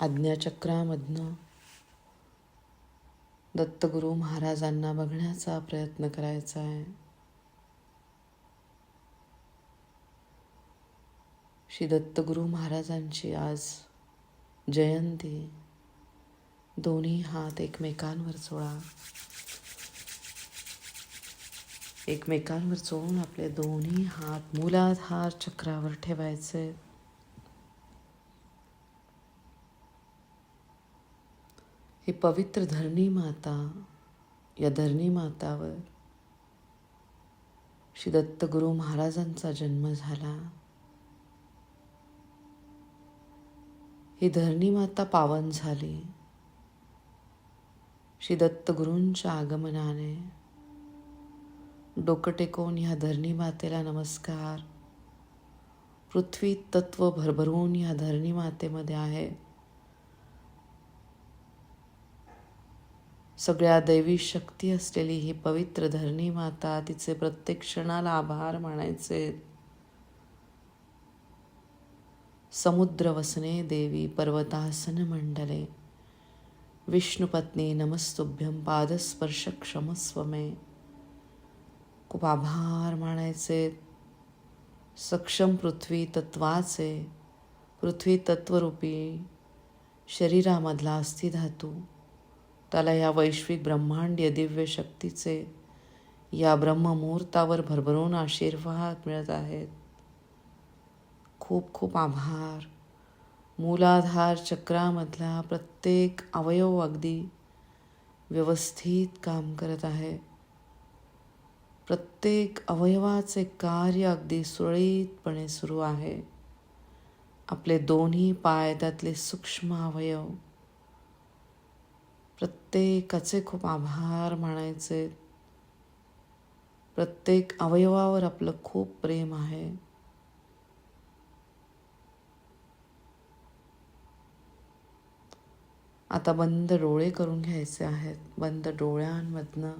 आज्ञाचक्रामधनं दत्तगुरू महाराजांना बघण्याचा प्रयत्न करायचा आहे. श्री दत्तगुरू महाराजांची आज जयंती. दोन्ही हात एकमेकांवर चोळा. एकमेकांवर चोळून आपले दोन्ही हात मूलाधार चक्रावर ठेवायचे. ही पवित्र धरणी माता या धरणी मातावर श्री दत्तगुरू महाराजांचा जन्म झाला. ही धरणी माता पावन झाली. श्री दत्तगुरूंच्या आगमनाने डोकं टेकवून ह्या धरणी मातेला नमस्कार. पृथ्वी तत्व भरभरून ह्या धरणी मातेमध्ये आहे. सगळ्या दैवी शक्ती असलेली ही पवित्र धरणी माता तिचे प्रत्येक क्षणाला आभार मानायचे. समुद्र वसने देवी पर्वतासन मंडले. विष्णुपत्नी नमस्तुभ्यम पादस्पर्श क्षमस्व मे खूप आभार मानायचे. सक्षम पृथ्वी तत्वाचे. पृथ्वी तत्वरूपी शरीरामधला अस्थिधातू. त्याला या वैश्विक ब्रह्मांडीय दिव्य शक्तीचे या ब्रह्ममुहूर्तावर भरभरून आशीर्वाद मिळत आहेत. खूप खूप आभार. मूलाधार चक्रामधला प्रत्येक अवयव अगदी व्यवस्थित काम करत आहे. प्रत्येक अवयवाचे कार्य अगदी सुरळीतपणे सुरू आहे. आपले दोन्ही पाय त्यातले सूक्ष्म अवयव प्रत्येकाचे खूप आभार मानायचे. प्रत्येक अवयवावर आपलं खूप प्रेम आहे. आता बंद डोळे करून घ्यायचे आहेत. बंद डोळ्यांमधनं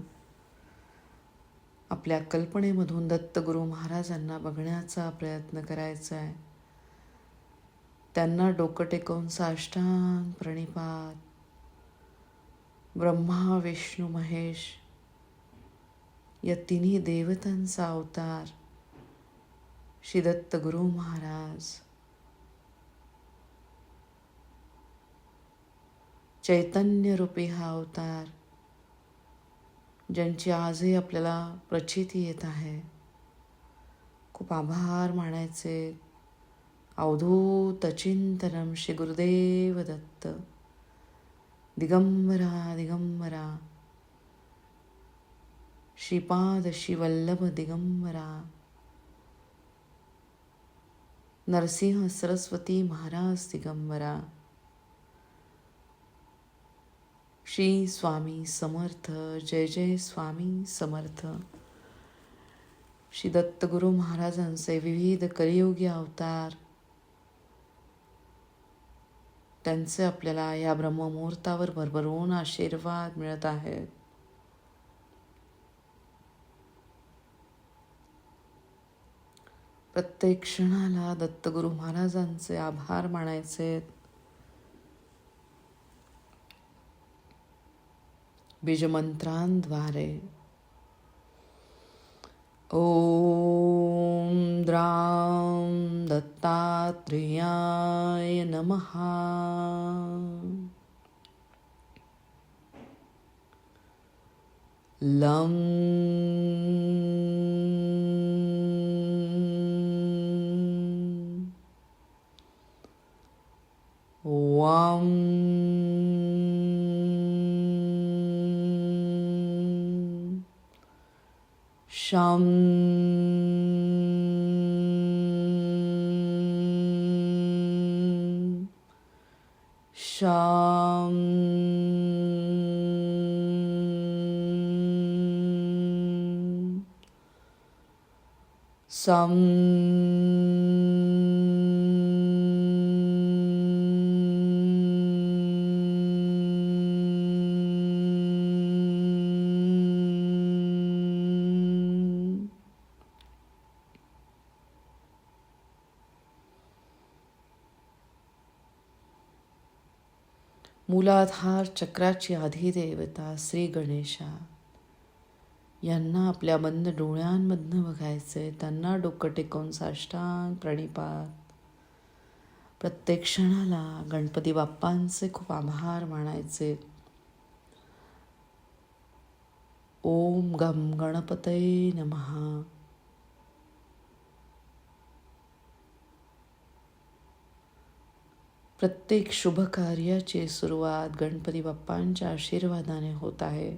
आपल्या कल्पनेमधून दत्तगुरू महाराजांना बघण्याचा प्रयत्न करायचा आहे. त्यांना डोकं टेकवून साष्टांग प्रणिपात ब्रह्मा विष्णू महेश या तिन्ही देवतांचा अवतार श्री दत्त गुरु महाराज. चैतन्य रूपी हा अवतार ज्यांची आजही आपल्याला प्रचिती येत आहे. खूप आभार मानायचे. अवधूत चिंतनम श्री गुरुदेव दत्त. दिगंबरा दिगंबरा। श्रीपाद श्रीवल्लभ दिगंबरा। नरसिंह सरस्वती महाराज दिगंबरा। श्री स्वामी समर्थ जय जय स्वामी समर्थ। श्री दत्तगुरु महाराजांचे विविध कलियुगी अवतार। त्यांचे आपल्याला या ब्रह्ममुहूर्तावर भरभरून आशीर्वाद मिळत आहेत. प्रत्येक क्षणाला दत्तगुरु महाराजांचे आभार मानायचे. बीजमंत्रांद्वारे ॐ द्रां दत्तात्रेयाय नमः। लं वां शं शां सं मूलाधार चक्राची अधिदेवता श्री गणेशा. यांना आपल्या बंद डोळ्यांमधनं बघायचंय. त्यांना डोकं टेकवून साष्टांग प्रणिपात. प्रत्येक क्षणाला गणपती बाप्पांचे खूप आभार मानायचे. ओम गम गणपतये नमहा प्रत्येक शुभ कार्याची सुरुवात गणपती बाप्पांच्या आशीर्वादाने होत आहे.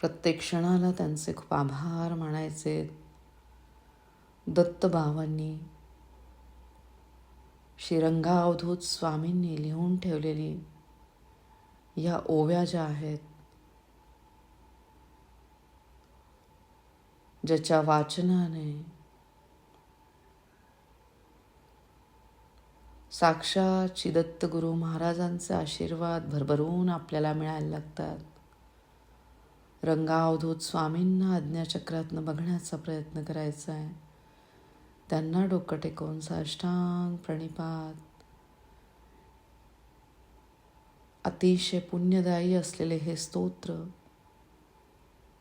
प्रत्येक क्षणाला त्यांचे खूप आभार मानायचे. दत्तबाबांनी श्रीरंगा श्रीरंगावधूत स्वामींनी लिहून ठेवलेली या ओव्या ज्या आहेत ज्याच्या वाचनाने साक्षात श्री दत्तगुरु महाराजांचे आशीर्वाद भरभरून आपल्याला मिळायला लागतात. रंगावधूत स्वामींना आज्ञाचक्रातनं बघण्याचा प्रयत्न करायचा आहे. त्यांना डोकं टेकवून साष्टांग प्रणिपात. अतिशय पुण्यदायी असलेले हे स्तोत्र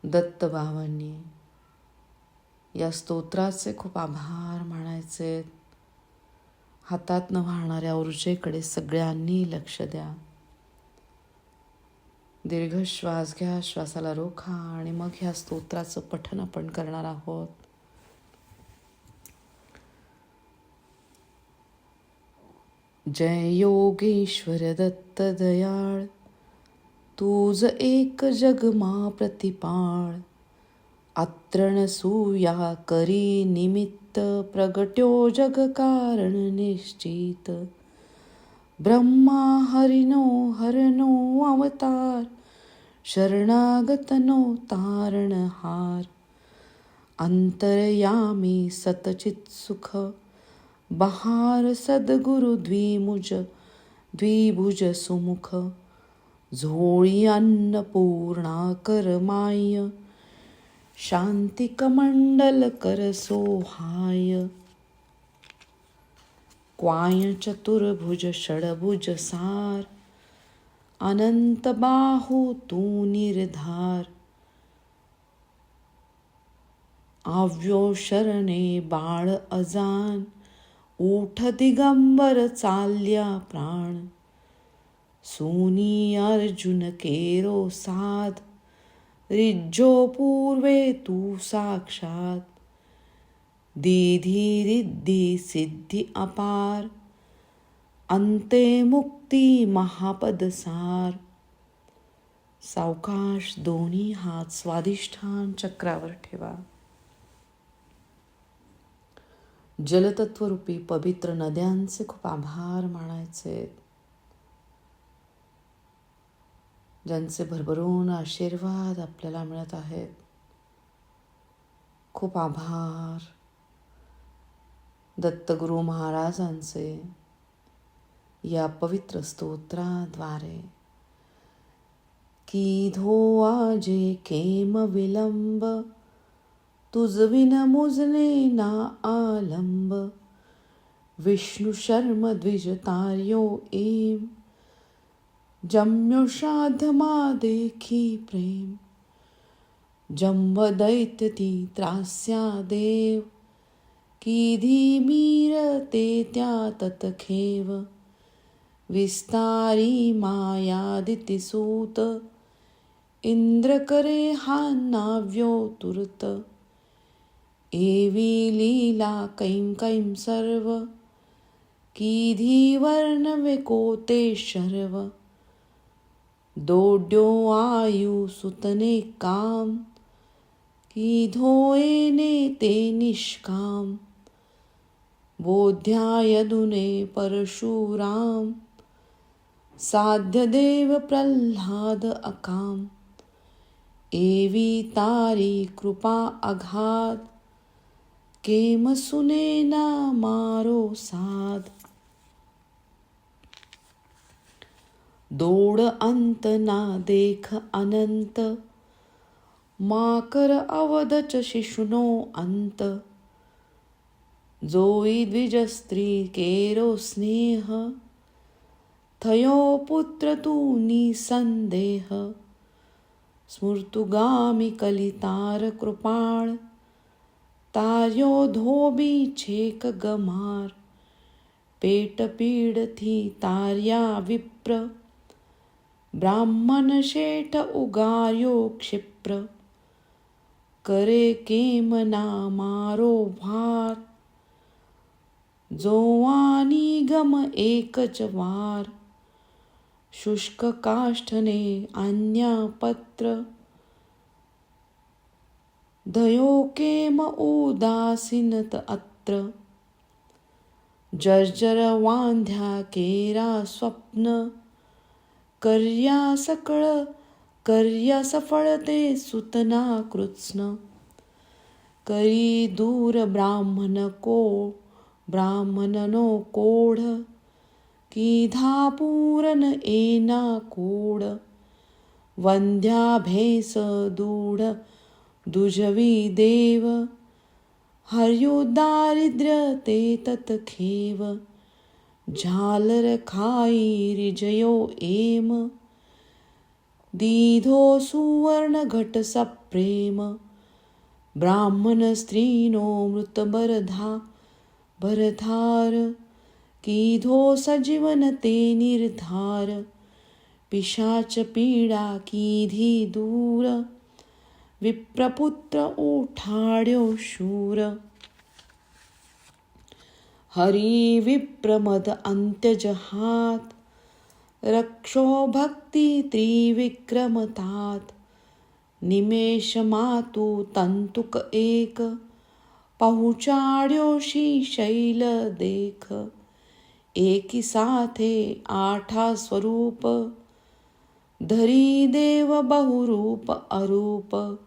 दत्तबाबांनी या स्तोत्राचे खूप आभार मानायचे. हातातनं वाहणाऱ्या ऊर्जेकडे सगळ्यांनी लक्ष द्या. दीर्घ श्वास घ्या श्वासाला रोखा आणि मग ह्या स्तोत्राचं पठन आपण करणार आहोत. जय योगेश्वर दत्त दयाळ तूज एक जगमा प्रतिपाळ आत्रण सूया करी निमित्त प्रगट्यो जग कारण निश्चित. ब्रह्मा हरिनो हरनो अवतार शरणागतनो तारणहार. अंतरयामी सतचित सुख बहार सद्गुरु द्विमुज द्विभुज सुमुख. झोळी अन्नपूर्णा करमाय शान्तिकमण्डल करसोहाय क्वाय चतुर्भुज षडभुज सार। अनंत बाहु तू निर्धार। आव्यो शरणे बाळ अजान। ऊठ दिगंबर चाल्या प्राण। सोनी अर्जुन केरो साध। रिज्जो पूर्वे तू साक्षात। दीधी रिद्धी सिद्धी अपार। अंते मुक्ती महापदसार सावकाश दोन्ही हात स्वादिष्ठान चक्रावर ठेवा। जलतत्वरूपी पवित्र नद्यांचे खूप आभार मानायचे ज्यांचे भरभरून आशीर्वाद आपल्याला मिळत आहेत. खूप आभार. दत्तगुरु महाराजांचे या पवित्र स्तोत्राद्वारे. की धो आजे केम विलंब तुझविन मुजने ना आलंब. विष्णू शर्म द्विज तार्यो एम जम्यो श्राद्धमा देखी प्रेम। जंब दैत्य ती त्रास्या देव। की मीर ते त्या ततखेव। विस्तारी मायादिति सूत। इंद्र करे हा नाव्यो तुरत। एवी लीला कैं कैं सर्व। की वर्णवे कोते शर्व। दोड्यो आयु सुतने काम की धोएने ते निष्काम। बोध्यायदुने परशुराम साध्य देव प्रल्हाद अकाम। एवी तारी कृपा अघात केम सुने ना मारो साध दोड अंत ना देख अनंत. माकर अवदच शिशुनो अंत. जोई द्विज स्त्री केरो स्नेह. थयो पुत्र तू निसंदेह. स्मृतुगामी कलितार कृपाळ. तार्यो धोबी छेक गमार. पेट पीडथी तार्या विप्र. ब्राह्मण शेठ उगायो क्षिप्र. करे केम ना मारो भार. जोवानी गम एकच वार. शुष्क काष्ठने अन्या पत्र. धयो केम उदासीनत अत्र. जर्जर वांध्या केरा स्वप्न. कर्या सकळ कर्या सफळ ते सुतना कृत्स्न. करी दूर ब्राह्मण को ब्राह्मण नो कोढ. किधा पूरन एना कोड वंध्या भेस दूढ दुजवी देव. हर्यो दारिद्र्य ते ततखेव झालर खाई रिजयो एम दीधो सुवर्ण घट सप्रेम ब्राह्मण स्त्रीनो मृत बरधा भरधार कीधो सजीवन ते निर्धार पिशाच पीडा कीधी दूर विप्रपुत्र उठाड्यो शूर। हरी विप्रमद अंत्यजहात रक्षो भक्ती त्रिविक्रमतात। निमेष मातु तंतुक एक पहुचाड्योशी शैल देख। एकी साथे आठा स्वरूप धरी देव बहुरूप अरूप।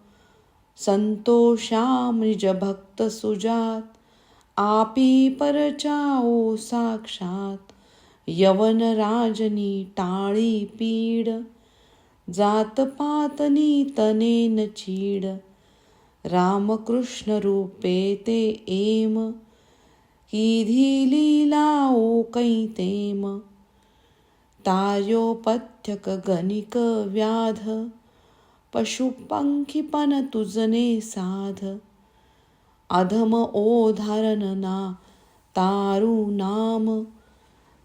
संतोषामृज भक्त सुजात आपी परचाओ साक्षात यवन राजनी टाळी पीड जात पातनी तनेन चीड रामकृष्ण रूपे ते एम किधी लीला ओ कैतेम तायोपथ्यक गणिक व्याध पशुपंखीपन तुजने साध। अधम ओधारण ना तारू नाम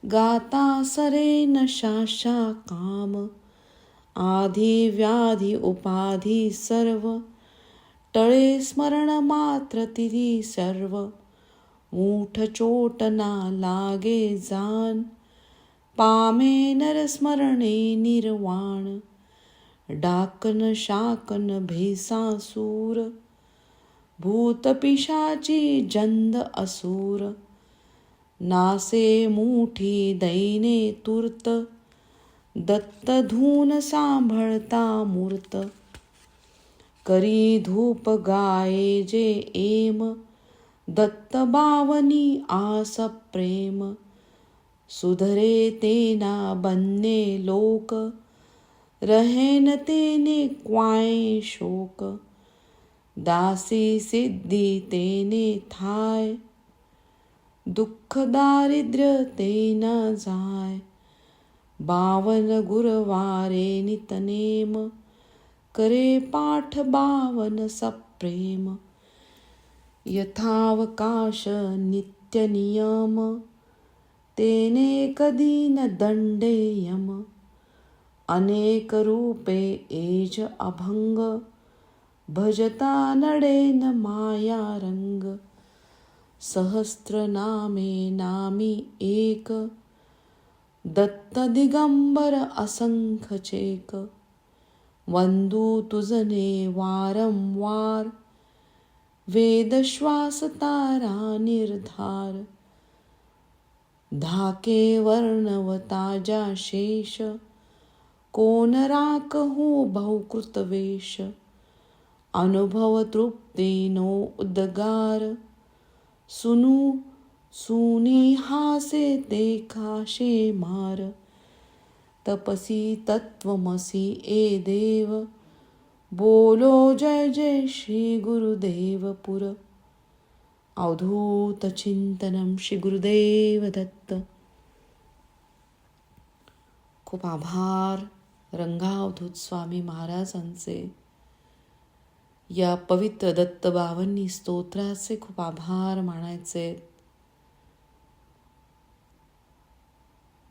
गाता सरे न शाशा काम आधी व्याधी उपाधी सर्व टळे स्मरण मात्र तिरी सर्व मूठ चोट ना लागे जान पामे नरस्मरणे निर्वाण डाकन शाकन भेसासूर भूतपिशाची जंद असूर. नासे मुठी दैने तूर्त. दत्त धून सांभळता मूर्त. करी धूप गाये जे एम. दत्त बावनी आस प्रेम. सुधरे तेना बन्ने लोक. रहेन तेने क्वाय शोक. दासी सिद्धी तेने थाय दुःख दारिद्र्य तेना जाय. बावन गुरवारे नितनेम करे पाठ बावन सप्रेम. यथावकाश नित्य नियम तेने कधी न दंडेयम. अनेक रूपे एज अभंग भजता नडेन माया रंग सहस्त्र नामे नामी एक दत्त दिगंबर असंख चेक वंदू तुझने वारंवार वेदश्वास तारा निर्धार धाके वर्णवताजा शेष कोण राकहू बहुकृत अनुभव तृप्तीनो उद्गार। सुनू सुनी हासे देखाशे मार। तपसी तत्वमसी ए देव। बोलो जय जय श्री गुरुदेव पुर अवधूत चिंतनम श्री गुरुदेव दत्त। खूप आभार रंगावधूत स्वामी महाराजांचे। या पवित्र दत्तबावांनी स्तोत्राचे खूप आभार मानायचे.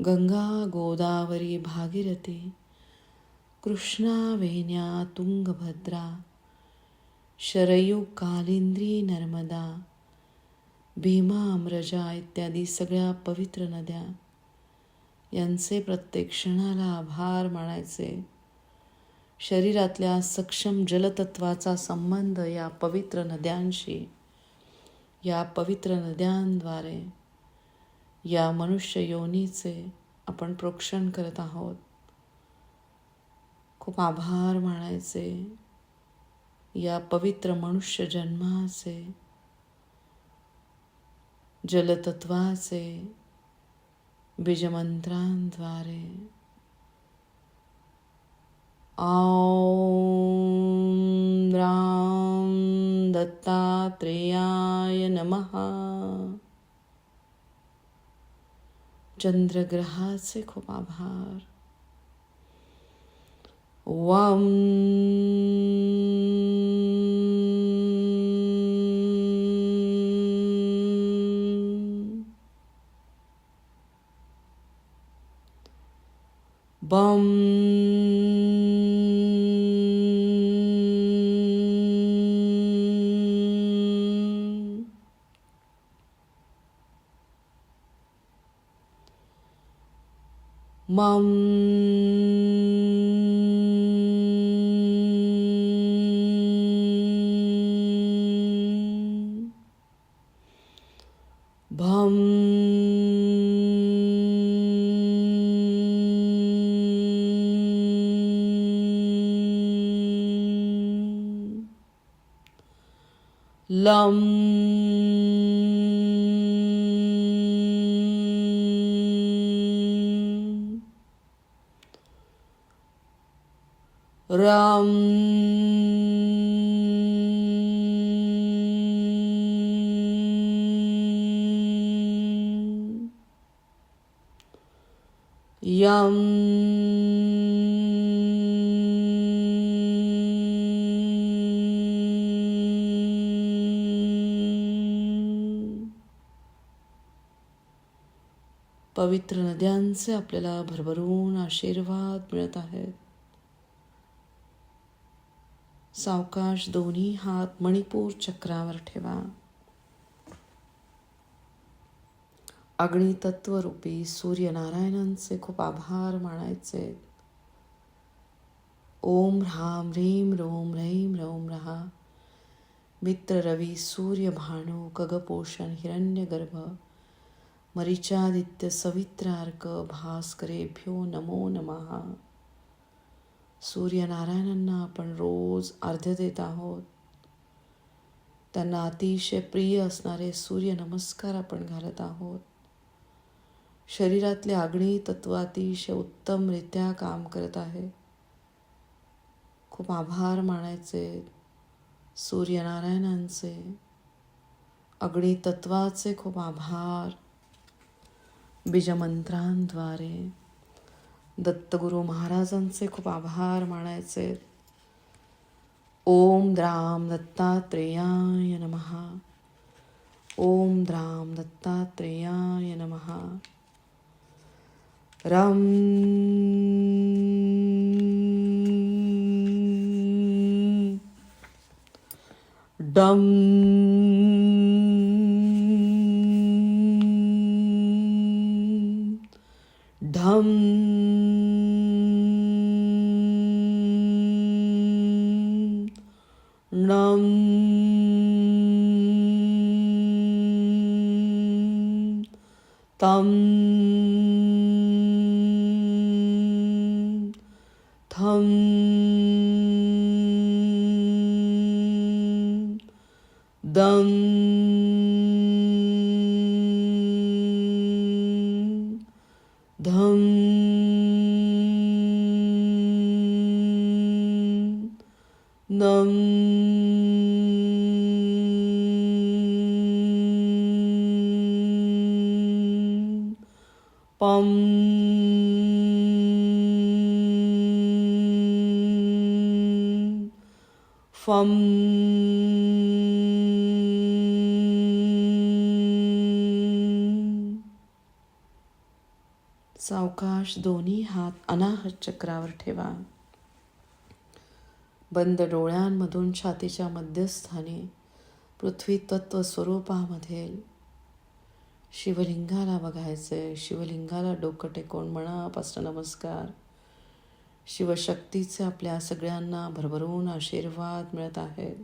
गंगा गोदावरी भागीरथी कृष्णा वेण्या तुंगभद्रा शरयू कालिंद्री नर्मदा भीमा अमरजा इत्यादी सगळ्या पवित्र नद्या यांचे प्रत्येक क्षणाला आभार मानायचे. शरीरातल्या सक्षम जलतत्वाचा संबंध या पवित्र नद्यांशी या पवित्र नद्यांद्वारे या मनुष्य योनीचे आपण प्रोक्षण करत आहोत. खूप आभार मानायचे. या पवित्र मनुष्य जन्माचे जलतत्वाचे बीजमंत्रांद्वारे ॐ दत्तात्रेयाय नमः चंद्रग्रहाचे खूप आभार वम बम मम भम लं पवित्र नद्यांचे आपल्याला भरभरून आशीर्वाद मिळत आहेत. सावकाश दोन्ही हात मणिपूर चक्रावर ठेवा. अग्नितत्वरूपी सूर्यनारायणांचे खूप आभार मानायचे. ओम ह्राम ह्रीम रोम रैम रोम रहा. मित्र रवी सूर्य भानू कगपोषण हिरण्यगर्भ. मरीचादित्य सवित्रार्क भास्करेभ्यो नमो नमः. सूर्यनारायणांना आपण रोज अर्ध्य देत आहोत. त्यांना अतिशय प्रिय असणारे सूर्य नमस्कार आपण घालत आहोत. शरीरातले आग्नेय तत्व अतिशय उत्तमरित्या काम करत आहे. खूप आभार मानायचे सूर्यनारायणांचे. अग्नी तत्वाचे खूप आभार. बीजमंत्रांद्वारे दत्तगुरु महाराजांचे खूप आभार मानायचे. ओम द्राम दत्तात्रेयाय नमहा ओम द्राम दत्तात्रेयाय नमहा रम डम um फम सावकाश दोन्ही हात अनाहत चक्रावर ठेवा. बंद डोळ्यांमधून छातीच्या मध्यस्थानी पृथ्वी तत्व स्वरूपामध्ये शिवलिंगाला बघायचंय. शिवलिंगाला डोकं टेकून मनापासून नमस्कार. शिवशक्तीचे आपल्या सगळ्यांना भरभरून आशीर्वाद मिळत आहेत.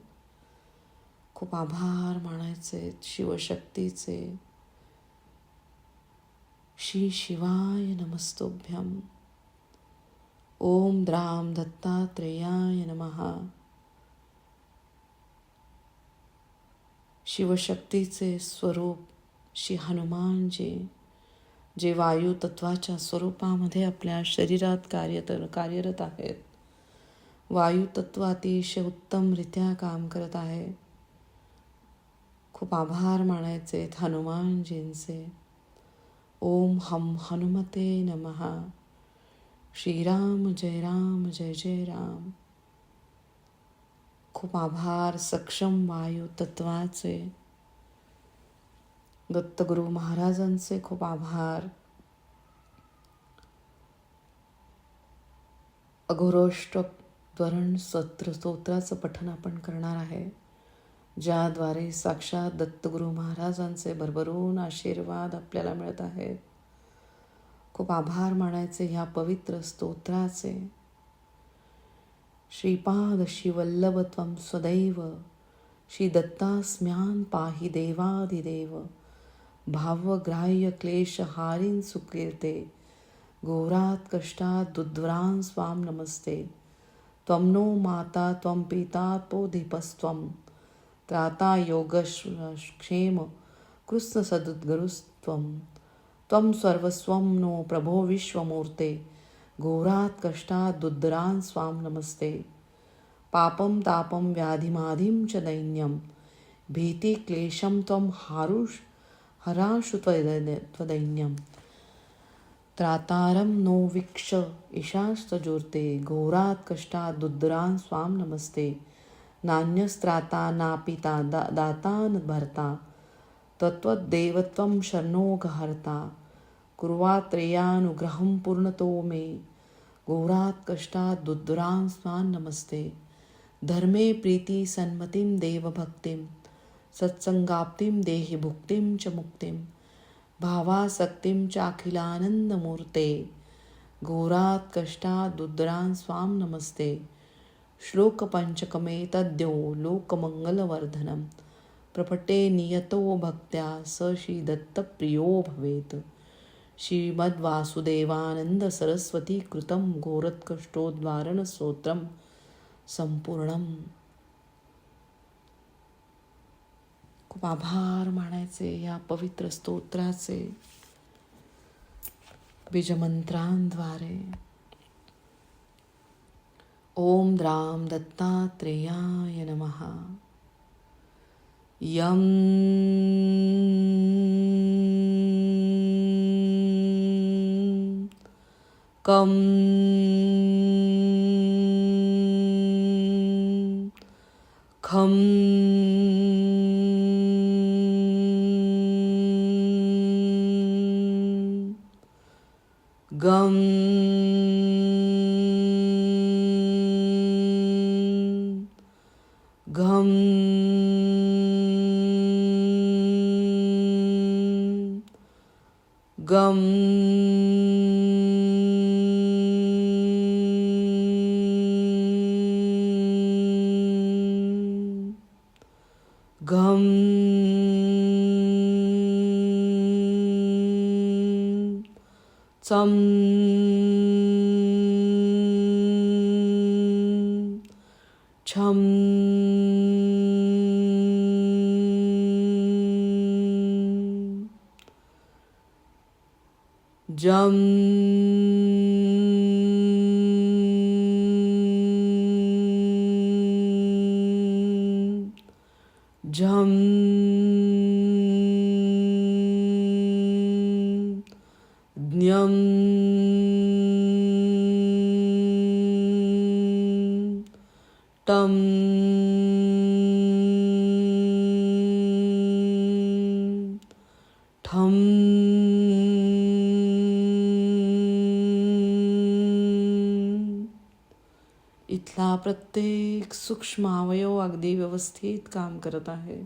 खूप आभार मानायचे शिवशक्तीचे. श्री शिवाय नमस्तोभ्यम ओम द्राम दत्तात्रेयाय नमहा शिवशक्तीचे स्वरूप श्री हनुमानजी जे वायू तत्वाच्या स्वरूपामध्ये आपल्या शरीरात कार्य कार्यरत आहेत. वायू तत्व अतिशय उत्तमरित्या काम करत आहे. खूप आभार मानायचे हनुमानजींचे. ओम हम हनुमते नमहा श्रीराम जय राम जय जय राम. खूप आभार सक्षम वायू तत्वाचे. दत्तगुरु महाराजांचे खूप आभार. अघोरोष्टक सत्र स्तोत्राचं पठन आपण करणार आहे ज्याद्वारे साक्षात दत्तगुरु महाराजांचे भरभरून आशीर्वाद आपल्याला मिळत आहेत. खूप आभार मानायचे ह्या पवित्र स्तोत्राचे. श्रीपाद श्रीवल्लभत्वं सदैव श्री दत्तास्म्यान पाहि देवादिदेव भावग्राह्य क्लेश हारीन सुकीर्ते। घोरात कष्टात दुद्वरान स्वाम नमस्ते। त्वं नो माता त्वं पिता तो त्राता योगक्षेम कृष्ण त्वं सर्वस्वं नो प्रभो विश्वमूर्ते। घोरात कष्टात दुद्दरान् स्वां नमस्ते। पापं तापं व्याधिमाधिं च दैन्यं। भीतिक्लेशं त्वं हारुष हराशु त्वदैन्यं। त्रातारं नो वीक्ष ईशास्तजूर्ते घोरात् कष्टात् दुद्रान् स्वां नमस्ते। नान्यस्त्राता नापिता दा दाता न तत्त्वद्देवत्वं तत्त्वदेवत्वं शरणोघहर्ता कुर्वात्रेयानुग्रहं पूर्णतो मे। घोरात् कष्टात् दुद्रान् स्वान् नमस्ते। धर्मे प्रीतिसन्मतिं देवभक्तिं सत्सङ्गाप्तिं देही भुक्तीम च मुक्तिं। भावासक्तिं चाखिलानन्दमूर्ते। घोरात् कष्टात् दुद्रान स्वाम नमस्ते। श्लोकपञ्चकमे तद्यो लोकमङ्गलवर्धनं प्रपटे नियतो भक्त्या स श्रीदत्तप्रियो भवेत्। श्रीमद्वासुदेवानन्दसरस्वतीकृतं घोरत्कष्टोद्वारणस्तोत्रं संपूर्णम खूप आभार मानायचे या पवित्र स्तोत्राचे. बीजमंत्रांद्वारे. ओम द्राम दत्तात्रेयाय नमः. यम कम खम घम चम छम जम इथला प्रत्येक सूक्ष्म अवयव अगदी व्यवस्थित काम करत आहे.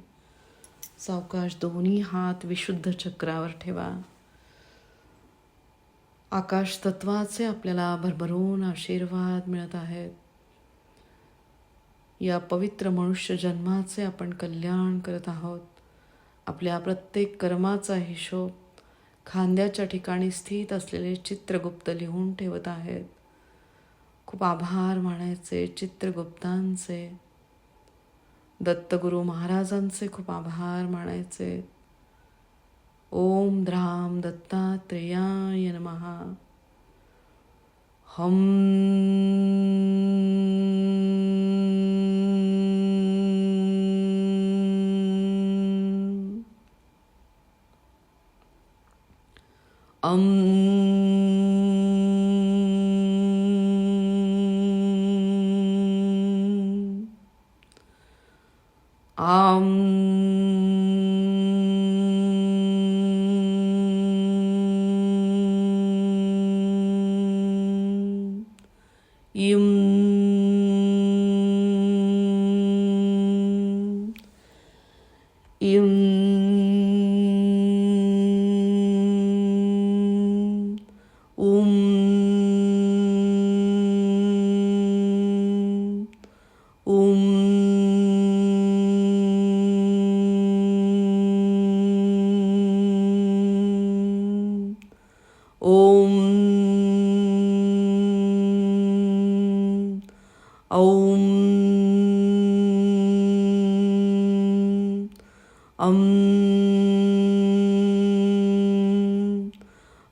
सावकाश दोन्ही हात विशुद्ध चक्रावर ठेवा. आकाश तत्वाचे आपल्याला भरभरून आशीर्वाद मिळत आहेत या पवित्र मनुष्य जन्माचे आपण कल्याण करत आहोत. आपल्या प्रत्येक कर्माचा हिशोब खांद्याच्या ठिकाणी स्थित असलेले चित्रगुप्त लिहून ठेवत आहेत. खूप आभार मानायचे चित्रगुप्तांचे. दत्तगुरु महाराजांचे खूप आभार मानायचे. ओम द्राम दत्तात्रेयाय नमहा हम अम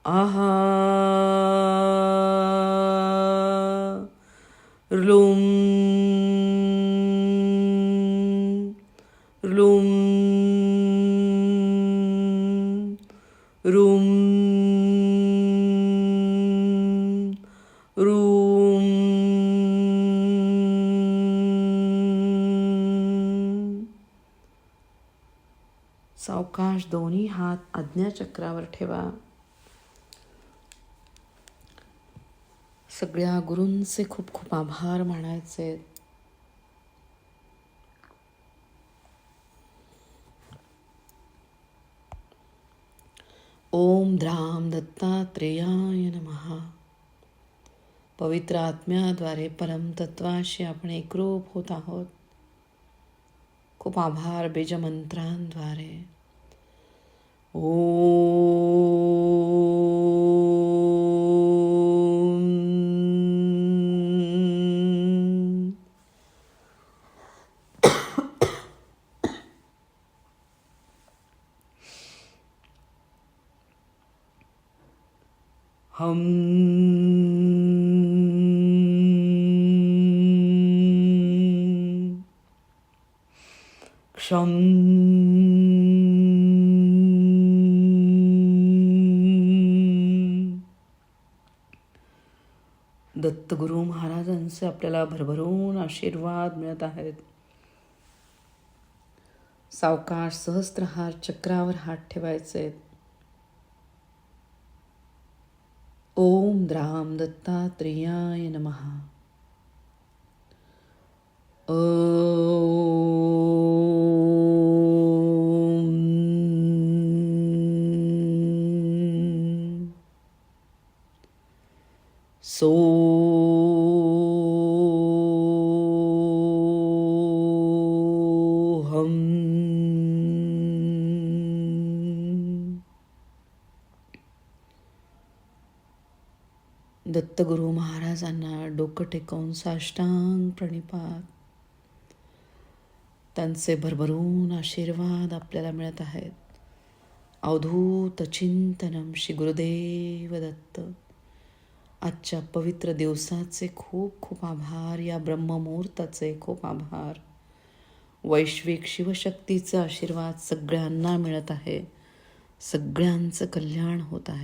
आहा लुम लुम रुम रूम सावकाश दोन्ही हात आज्ञाचक्रावर ठेवा. सगळ्या गुरूंचे खूप खूप आभार मानायचे ओम द्राम दत्तात्रेयाय नमहा पवित्र आत्म्याद्वारे परमतत्वाशी आपण एकरूप होत आहोत. खूप आभार बीजमंत्रांद्वारे. ओ दत्तगुरु महाराजांचे आपल्याला भरभरून आशीर्वाद मिळत आहेत. सावकाश सहस्त्रहार चक्रावर हात ठेवायचे. ओम द्राम दत्तात्रेयाय नमहा ओम. दत्तगुरु महाराजांना डोकं टेकवून साष्टांग प्रणिपात. त्यांचे भरभरून आशीर्वाद आपल्याला मिळत आहेत. अवधूत चिंतनम श्री गुरुदेव दत्त. आजच्या पवित्र दिवसाचे खूप खूप आभार. या ब्रह्ममुहूर्ताचे खूप आभार. वैश्विक शिवशक्तीचा आशीर्वाद सगळ्यांना मिळत आहे. सगळ्यांचं कल्याण होत आहे.